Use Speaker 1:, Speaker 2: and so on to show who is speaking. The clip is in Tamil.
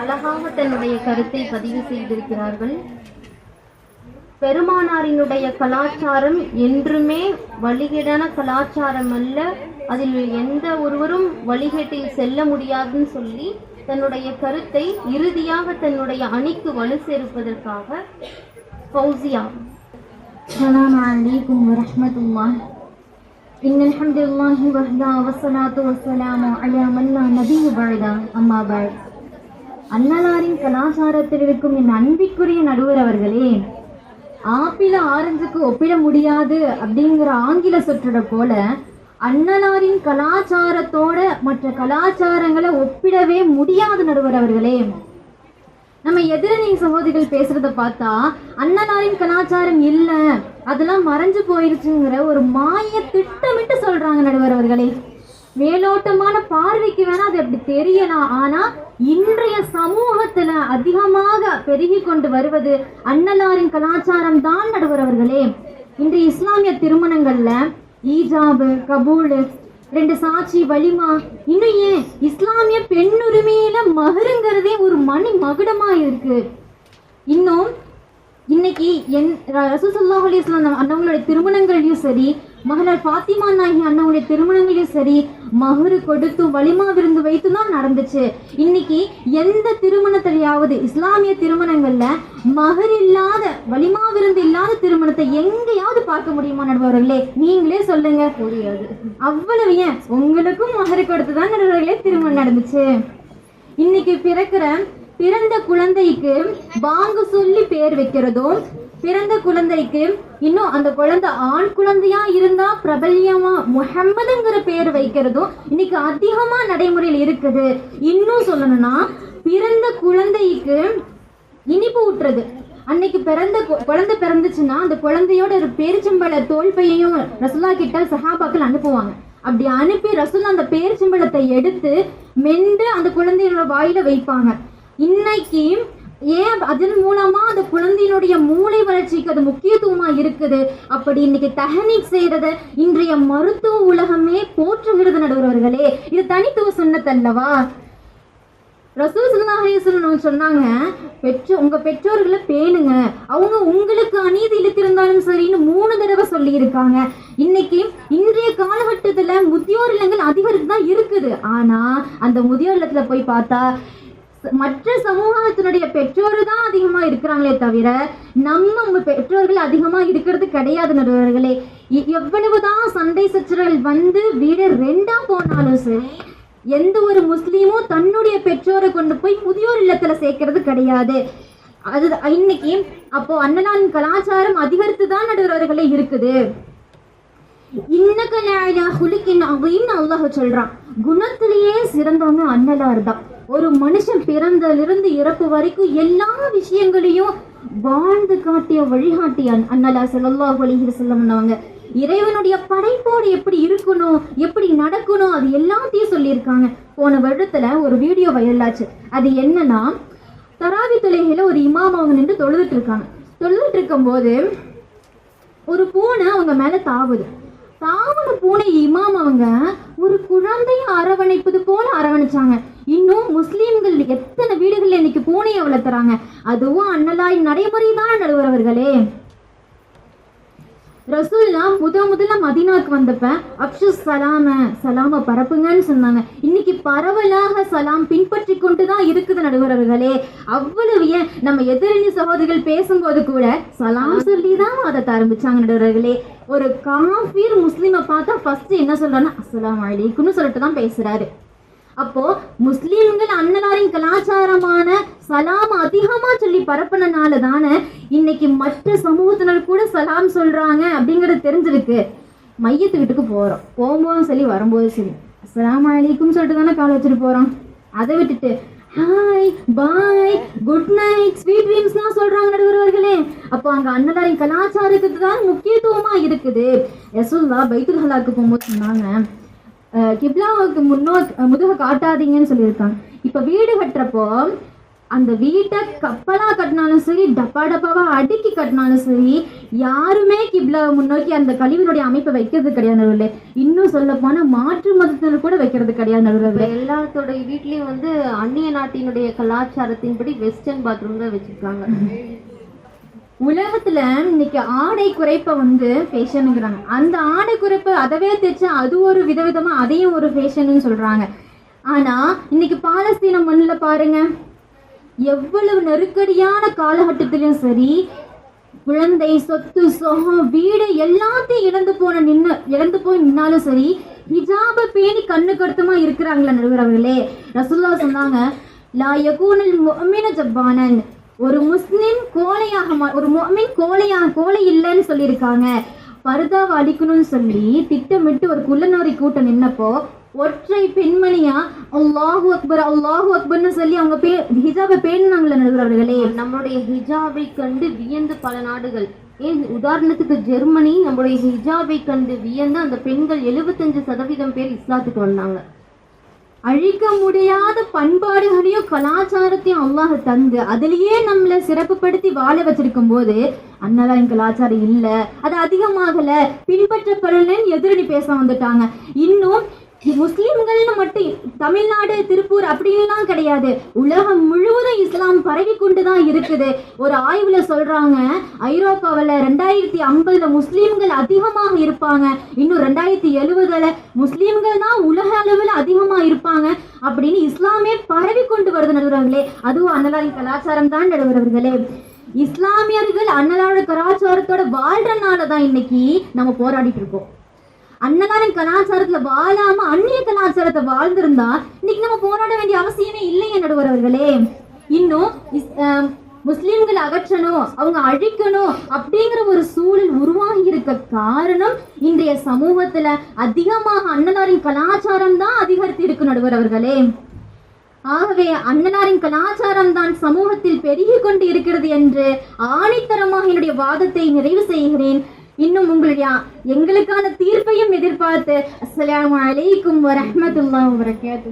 Speaker 1: அழகாக தன்னுடைய கருத்தை பதிவு செய்திருக்கிறார்கள் பெருமானாரினுடைய கலாச்சாரம் என்றுமே வழிகேடான கலாச்சாரம் அல்ல அதில் எந்த ஒருவரும் வழிகேட்டில் செல்ல முடியாதுன்னு சொல்லி தன்னுடைய கருத்தை இறுதியாக தன்னுடைய அணிக்கு வலு சேர்ப்பதற்காக ஃபௌசியா
Speaker 2: السلام عليكم ورحمة الله إن الحمد لله وحده والصلاة والسلام على من لا نبي بعد أما بعد அண்ணலாரின் கலாச்சாரத்தில் இருக்கும் என் அன்பிற்குரிய நடுவர் அவர்களே ஆப்பிள ஆரஞ்சுக்கு ஒப்பிட முடியாது அப்படிங்கிற ஆங்கில சொற்றொட போல அண்ணலாரின் கலாச்சாரத்தோட மற்ற கலாச்சாரங்களை ஒப்பிடவே முடியாத நடுவர் அவர்களே. நம்ம எதிரணி சகோதரிகள் பேசுறத பார்த்தா அண்ணனாரின் கலாச்சாரம் இல்லை அதெல்லாம் மறைஞ்சு போயிருச்சுங்கிற ஒரு மாய திட்டமிட்டு சொல்றாங்க நடுவர் அவர்களே. மேலோட்டமான பார்வைக்கு வேணா அது அப்படி தெரியலாம் ஆனா இன்றைய சமூகத்துல அதிகமாக பெருகி கொண்டு வருவது அன்னலாரின் கலாச்சாரம் தான் நடுவர் அவர்களே. இன்றைய இஸ்லாமிய திருமணங்கள்ல ஈஜாபு கபூலு ரெண்டு சாட்சி வலிமா இன்னும் ஏன்? இஸ்லாமிய பெண்ணுரிமையில மகருங்கிறதே ஒரு மணி மகுடமா இருக்கு. இன்னும் இன்னைக்கு என் ரசூசல்லாஹ் அலிஸ்லாம் அண்ணவங்களுடைய திருமணங்களையும் சரி மகளார் ஃபாத்திமா நாயகி அண்ணவங்களுடைய திருமணங்களையும் சரி மகுரு கொடுத்து வலிமா விருந்து வைத்து தான் நடந்துச்சு. இன்னைக்கு எந்த திருமணத்திலையாவது இஸ்லாமிய திருமணங்கள்ல மகர் இல்லாத வலிமா விருந்து இல்லாத திருமணத்தை எங்கேயாவது பார்க்க முடியுமா நடுவர்களே நீங்களே சொல்லுங்க. முடியாது அவ்வளவு ஏன்? உங்களுக்கும் மகரு கொடுத்து தான் நடுவர்களே திருமணம் நடந்துச்சு. இன்னைக்கு பிறக்கிற பிறந்த குழந்தைக்கு பாங்கு சொல்லி பேர் வைக்கிறதும் பிறந்த குழந்தைக்கு இன்னும் அந்த குழந்தை ஆண் குழந்தையா இருந்தா பிரபல்யமா? முஹம்மதுங்கிற பேர் வைக்கிறதும் இன்னைக்கு அதிகமா நடைமுறையில் இருக்குது. இன்னும் சொல்லணும்னா பிறந்த குழந்தைக்கு இனிப்பு ஊட்டுறது. அன்னைக்கு பிறந்த கு- குழந்தை பிறந்துச்சுன்னா அந்த குழந்தையோட ஒரு தோல் தோல்பையையும் ரசுல்லா கிட்ட சஹாபாக்கள் அனுப்புவாங்க. அப்படி அனுப்பி ரசுல்லா அந்த பேரிச்சம்பளத்தை எடுத்து மென்று அந்த குழந்தையோட வாயில வைப்பாங்க. இன்னைக்கு ஏன் அதன் மூலமா அந்த குழந்தையினுடைய மூளை வளர்ச்சிக்கு அது முக்கியத்துவமா இருக்குது? அப்படி இன்னைக்கு டெக்னிக் செய்யறத இன்றைய மருத்துவ உலகமே போற்றுகிறது நடுவர்களே இது தனித்துவ சுண்ணத்தல்லவா? ரசூல் ஸல்லல்லாஹு சொன்னாங்க பெற்றோ உங்க பெற்றோர்களை பேணுங்க. அவங்க உங்களுக்கு அநீதி இழுத்திருந்தாலும் சரின்னு மூணு தடவை சொல்லியிருக்காங்க. இன்னைக்கு இன்றைய காலகட்டத்துல முதியோர் இல்லங்கள் அதிகரித்து தான் இருக்குது. ஆனா அந்த முதியோர் இல்லத்துல போய் பார்த்தா மற்ற சமூகத்தினுடைய பெற்றோர் தான் அதிகமாக இருக்கிறாங்களே தவிர நம்ம பெற்றோர்கள் அதிகமாக இருக்கிறது கிடையாது நடுவர்களே எவ்வளவுதான் சண்டை சச்சரவுகள் வந்து வீடு ரெண்டா போனாலும் சரி எந்த ஒரு முஸ்லீமும் தன்னுடைய பெற்றோரை கொண்டு போய் முதியோர் இல்லத்துல சேர்க்கறது கிடையாது. அது இன்னைக்கு அப்போ அண்ணலான் கலாச்சாரம் அதிகரித்து தான் நடுவர்களே இருக்குது. இன்னக்கு அப்படின்னு அல்லாஹ் சொல்றான். குணத்திலேயே சிறந்தவங்க அண்ணலார் தான். ஒரு மனுஷன் பிறந்ததிலிருந்து இறப்பு வரைக்கும் எல்லா விஷயங்களையும் வாழ்ந்து காட்டிய வழிகாட்டியான். அண்ணலா ஸல்லல்லாஹு அலைஹி வஸல்லம் இறைவனுடைய படைப்போடு எப்படி இருக்கணும் எப்படி நடக்கணும் அது எல்லாத்தையும் சொல்லியிருக்காங்க. போன வருடத்துல ஒரு வீடியோ வைரலாச்சு அது என்னன்னா தராவி தொலைகையில ஒரு இமாம் அவங்க நின்று தொழுதுட்டு இருக்காங்க. தொழுதுட்டு இருக்கும்போது ஒரு பூனை அவங்க மேல தாவுது. தாவன பூனை இமாம் அவங்க ஒரு குழந்தைய அரவணைப்பது போல அரவணைச்சாங்க. இன்னும் முஸ்லீம்கள் எத்தனை வீடுகள்ல இன்னைக்கு பூனையை வளர்த்துறாங்க? அதுவும் அண்ணலாய் நடைமுறை தான் நடுவரவர்களே. ரசூல்லா முத முதல்ல மதீனாக்கு வந்தப்ப அப்ஷு சலாம சலாம பரப்புங்கன்னு சொன்னாங்க. இன்னைக்கு பரவலாக சலாம் பின்பற்றி கொண்டு தான் இருக்குது நடுவரவர்களே. அவ்வளவு ஏன் நம்ம எதிரணி சகோதரிகள் பேசும்போது கூட சலாம் சொல்லி தான் அதை ஆரம்பிச்சாங்க நடுவர்களே ஒரு காஃபீர் முஸ்லீமை பார்த்தா ஃபர்ஸ்ட் என்ன சொல்றாங்கன்னா அஸ்லாம் அலைக்கும்னு சொல்லிட்டு தான் பேசுறாரு. அப்போ முஸ்லீம்கள் அன்னலாரின் கலாச்சாரமான சலாம் அதிகமா சொல்லி பரப்பினனால தானே இன்னைக்கு மற்ற சமூகத்தினர் கூட சலாம் சொல்றாங்க அப்படிங்கறது தெரிஞ்சிருக்கு. மையத்து வீட்டுக்கு போறோம். போகும்போதும் சரி வரும்போதும் சரி. அஸ்லாம் அலைக்கும் சொல்லிட்டு தானே கால் வச்சுட்டு போறோம். அதை விட்டுட்டு hi bye good night sweet ட்ரீம்ஸ்லாம் சொல்றாங்க நடுவர்களே. அப்போ அங்க அண்ணலாரின் கலாச்சாரத்துக்கு தான் முக்கியத்துவமா இருக்குது. ரசூல்லா பைத்துல் ஹலாக்கு போகும்போது சொன்னாங்க கிப்லாவுக்கு முன்னோ முதுக காட்டாதீங்கன்னு சொல்லியிருக்காங்க. இப்போ வீடு கட்டுறப்போ அந்த வீட்டை கப்பலா கட்டினாலும் சரி டப்பா டப்பாவா அடுக்கி கட்டினாலும் சரி யாருமே கிப்லாவை முன்னோக்கி அந்த கழிவினுடைய அமைப்பை வைக்கிறது கிடையாது நடுவில். இன்னும் சொல்ல போனா மாற்று மதத்தினர் கூட வைக்கிறது கிடையாது நடுவில்.
Speaker 1: எல்லாத்தோட வீட்லயும் வந்து அந்நிய நாட்டினுடைய கலாச்சாரத்தின்படி வெஸ்டர்ன் பாத்ரூம் தான் வச்சிருக்காங்க.
Speaker 2: உலகத்துல இன்னைக்கு ஆடை குறைப்ப வந்து ஃபேஷனுங்கிறாங்க அந்த ஆடை குறைப்பு அதவே தைச்சு அது ஒரு விதவிதமா அதையும் ஒரு ஃபேஷன்னு சொல்றாங்க. ஆனா இன்னைக்கு பாலஸ்தீன மண்ணில் பாருங்க எவ்வளவு நெருக்கடியான காலகட்டத்திலும் சரி குழந்தை சொத்து சொகம் வீடு எல்லாத்தையும் இழந்து போன நின்று இழந்து போய் நின்னாலும் சரி ஹிஜாப பேணி கண்ணு கடுத்தமா இருக்கிறாங்களே நடுவரவர்களே ரசுல்லா சொன்னாங்க லா யகூனல் முஅமின ஜப்பானன். ஒரு முஸ்லிம் கோழையாக மா- ஒரு மீன் கோழையா கோழை இல்லைன்னு சொல்லியிருக்காங்க. பர்தாவை அழிக்கணும்னு சொல்லி திட்டமிட்டு ஒரு குள்ளநோரி கூட்டம் நின்னப்போ ஒற்றை பெண்மணியா அல்லாஹு அக்பர் அல்லாஹு அக்பர்னு சொல்லி அவங்க பே ஹிஜாபை பேணினாங்களே நடுவரவர்களே
Speaker 1: நம்மளுடைய ஹிஜாபை கண்டு வியந்து பல நாடுகள். ஏன்? உதாரணத்துக்கு ஜெர்மனி நம்மளுடைய ஹிஜாபை கண்டு வியந்து அந்த பெண்கள் எழுபத்தஞ்சு சதவீதம் பேர் இஸ்லாத்துக்கு வந்தாங்க.
Speaker 2: அழிக்க முடியாத பண்பாடுகளையும் கலாச்சாரத்தையும் அல்லாஹ் தந்து அதுலேயே நம்மளை சிறப்புப்படுத்தி வாழ வச்சிருக்கும் போது அன்னதான் கலாச்சாரம் இல்லை அது அதிகமாகல. பின்பற்றப்படலன்னு எதிரணி பேச வந்துட்டாங்க. இன்னும் முஸ்லிம்கள்னு மட்டும் தமிழ்நாடு திருப்பூர் அப்படின்லாம் கிடையாது. உலகம் முழுவதும் இஸ்லாம் பரவி கொண்டு தான் இருக்குது. ஒரு ஆய்வுல சொல்றாங்க ஐரோப்பாவில் ரெண்டாயிரத்தி ஐம்பதுல முஸ்லீம்கள் அதிகமாக இருப்பாங்க. இன்னும் ரெண்டாயிரத்தி எழுவதுல முஸ்லீம்கள் தான் உலக அளவில் அதிகமாக இருப்பாங்க அப்படின்னு இஸ்லாமே பரவி கொண்டு வருது நடுவர்களே. அதுவும் அன்னலாரின் கலாச்சாரம் தான் நடுவர்களே. இஸ்லாமியர்கள் அன்னலாட கலாச்சாரத்தோட வாழ்றனால தான் இன்னைக்கு நம்ம போராடிட்டு இருக்கோம். அன்னலாரின் கலாச்சாரத்துல வாழாம அந்நிய கலாச்சாரத்தை வாழ்ந்திருந்தா இன்னைக்கு நம்ம போராட வேண்டிய அவசியமே இல்லையே நடுவர் அவர்களே. இன்னும் முஸ்லீம்கள் முஸ்லிம்களை அகற்றணும் அவங்க அழிக்கணும் அப்படிங்கிற ஒரு சூழல் உருவாகி இருக்க காரணம் இன்றைய சமூகத்துல அதிகமாக அன்னதாரின் கலாச்சாரம் தான் அதிகரித்து இருக்கு நடுவர் அவர்களே. ஆகவே அண்ணனாரின் கலாச்சாரம் தான் சமூகத்தில் பெருகி கொண்டு இருக்கிறது என்று ஆணித்தரமாக என்னுடைய வாதத்தை நிறைவு செய்கிறேன். இன்னும் உங்களுடைய எங்களுக்கான தீர்ப்பையும் எதிர்பார்த்து அஸ்லாம் அலைக்கும் வரஹ்மத்துல்லாஹி வபரகாத்துஹு